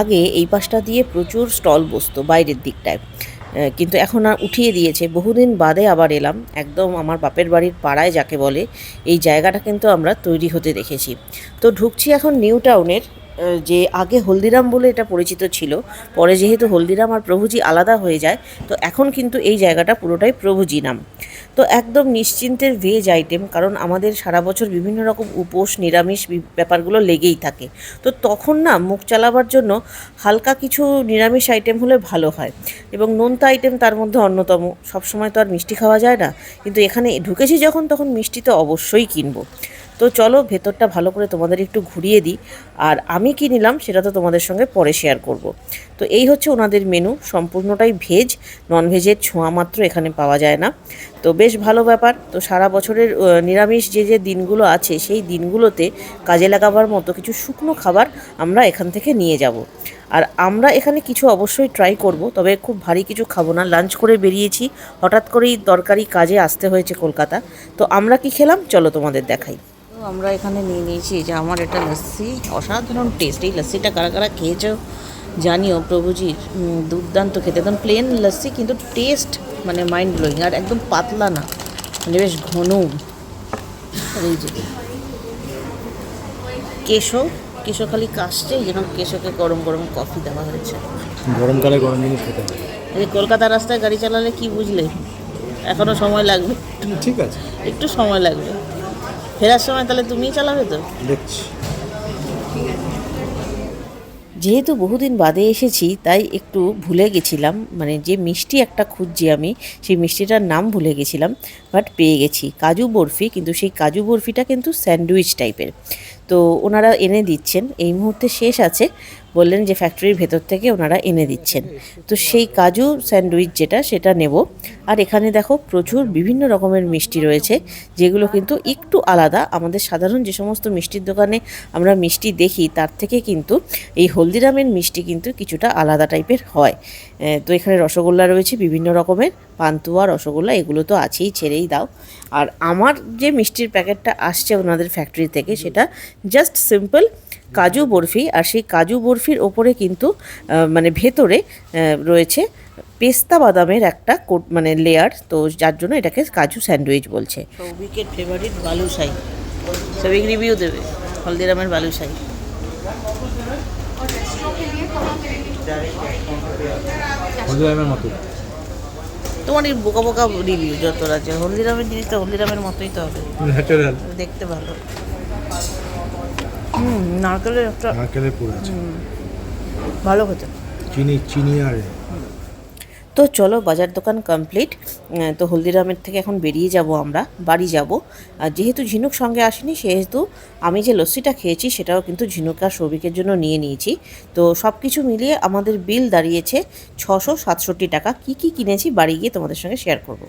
আগে এই পাশটা দিয়ে প্রচুর স্টল বসতো বাইরের দিকটায়। কিন্তু এখন আর উঠিয়ে দিয়েছে। বহুদিন বাদে আবার এলাম। একদম আমার বাপের বাড়ির পাড়ায় যাকে বলে, এই জায়গাটা কিন্তু আমরা তৈরি হতে দেখেছি। তো ঢুকছি এখন নিউ টাউনের যে আগে হলদিরাম বলে এটা পরিচিত ছিল। পরে যেহেতু হলদিরাম আর প্রভুজি আলাদা হয়ে যায়, তো এখন কিন্তু এই জায়গাটা পুরোটাই প্রভুজি নাম। তো একদম নিশ্চিন্তের ভেজ আইটেম কারণ আমাদের সারা বছর বিভিন্ন রকম উপোস, নিরামিষ ব্যাপারগুলো লেগেই থাকে। তো তখন না মুখ চালাবার জন্য হালকা কিছু নিরামিষ আইটেম হলে ভালো হয়। এবং নোনতা আইটেম তার মধ্যে অন্যতম। সবসময় তো আর মিষ্টি খাওয়া যায় না। কিন্তু এখানে ঢুকেছি যখন, তখন মিষ্টি তো অবশ্যই কিনবো। তো চলো ভেতরটা ভালো করে তোমাদের একটু ঘুরিয়ে দিই। আর আমি কি নিলাম সেটা তো তোমাদের সঙ্গে পরে শেয়ার করব। তো এই হচ্ছে ওনাদের মেনু সম্পূর্ণটাই ভেজ ননভেজের ছোঁয়া মাত্র এখানে পাওয়া যায় না। তো বেশ ভালো ব্যাপার, তো সারা বছরের নিরামিষ যে যে দিনগুলো আছে, সেই দিনগুলোতে কাজে লাগাবার মতো কিছু শুকনো খাবার আমরা এখান থেকে নিয়ে যাব। আর আমরা এখানে কিছু অবশ্যই ট্রাই করব, তবে খুব ভারী কিছু খাব না। লাঞ্চ করে বেরিয়েছি, হঠাৎ করেই দরকারি কাজে আসতে হয়েছে কলকাতা। তো আমরা কি খেলাম? চলো তোমাদের দেখাই। তো আমরা এখানে নিয়ে নিয়েছি যে আমার এটা লস্যি। অসাধারণ টেস্ট এই লস্যিটা কারা কারা খেয়েছো জানিও প্রভুজির দুর্দান্ত খেতে। একদম প্লেন লস্যি কিন্তু টেস্ট মানে মাইন্ড ব্লোয়িং আর একদম পাতলা না। মানে বেশ ঘন। এই যে। কেশো কেশো খালি কাশছে এই জন্য কেশোকে গরম গরম কফি দেওয়া হয়েছে। গরমকালে গরম জিনিস খেতে হবে। এই যে কলকাতা রাস্তায় গাড়ি চালালে কি বুঝলে? এখনও সময় লাগবে। ঠিক আছে। একটু সময় লাগবে। ফেরার সময় তাহলে তুমিই চালাবে তো? দেখছি। যেহেতু বহুদিন বাদে এসেছি তাই একটু ভুলে গেছিলাম। মানে যে মিষ্টি একটা খুঁজছি আমি সেই মিষ্টিটার নাম ভুলে গেছিলাম বাট পেয়ে গেছি। কাজু বরফি কিন্তু সেই কাজু বরফিটা কিন্তু স্যান্ডউইচ টাইপের তো ওনারা এনে দিচ্ছেন। এই মুহূর্তে শেষ আছে। বললেন যে ফ্যাক্টরির ভেতর থেকে ওনারা এনে দিচ্ছেন। তো সেই কাজু স্যান্ডউইচ যেটা, সেটা নেব। আর এখানে দেখো প্রচুর বিভিন্ন রকমের মিষ্টি রয়েছে, যেগুলো কিন্তু একটু আলাদা। আমাদের সাধারণ যে সমস্ত মিষ্টির দোকানে আমরা মিষ্টি দেখি, তার থেকে কিন্তু এই হলদিরামের মিষ্টি কিন্তু কিছুটা আলাদা টাইপের হয়। তো এখানে রসগোল্লা রয়েছে, বিভিন্ন রকমের। পান্তুয়া, রসগোল্লা, এগুলো তো আছেই, ছেড়েই দাও। আর আমার যে মিষ্টির প্যাকেটটা আসছে ওনাদের ফ্যাক্টরি থেকে, সেটা জাস্ট সিম্পল কাজু বরফি আর সেই কাজু বরফির ওপরে কিন্তু আহ, মানে ভেতরে রয়েছে পেস্তা বাদামের একটা কোট মানে লেয়ার তো যার জন্য এটাকে কাজু স্যান্ডউইচ বলছে। সৌভিকের ফেভারিট বালুশাই সৌভিক রিভিউ দেবে হলদিরামের বালুশাই হলদিরামের মতো। তোমার এই বোকা বোকা রিভিউ যত আছে হলদিরামের জিনিসটা হলদিরামের মতোই তো হবে। দেখতে ভালো। হুম নারকেলের একটা নারকেলের পুর আছে। ভালো খেতে। চিনি চিনি আর তো চলো বাজার দোকান কমপ্লিট তো হলদিরামের থেকে এখন বেরিয়ে যাব আমরা বাড়ি যাব। আর যেহেতু ঝিনুক সঙ্গে আসেনি সেহেতু আমি যে লস্যিটা খেয়েছি সেটাও কিন্তু ঝিনুক আর সৌভিকের জন্য নিয়ে নিয়েছি। তো সব কিছু মিলিয়ে আমাদের বিল দাঁড়িয়েছে ছশো সাতষট্টি টাকা। কি কি কিনেছি বাড়ি গিয়ে তোমাদের সঙ্গে শেয়ার করব।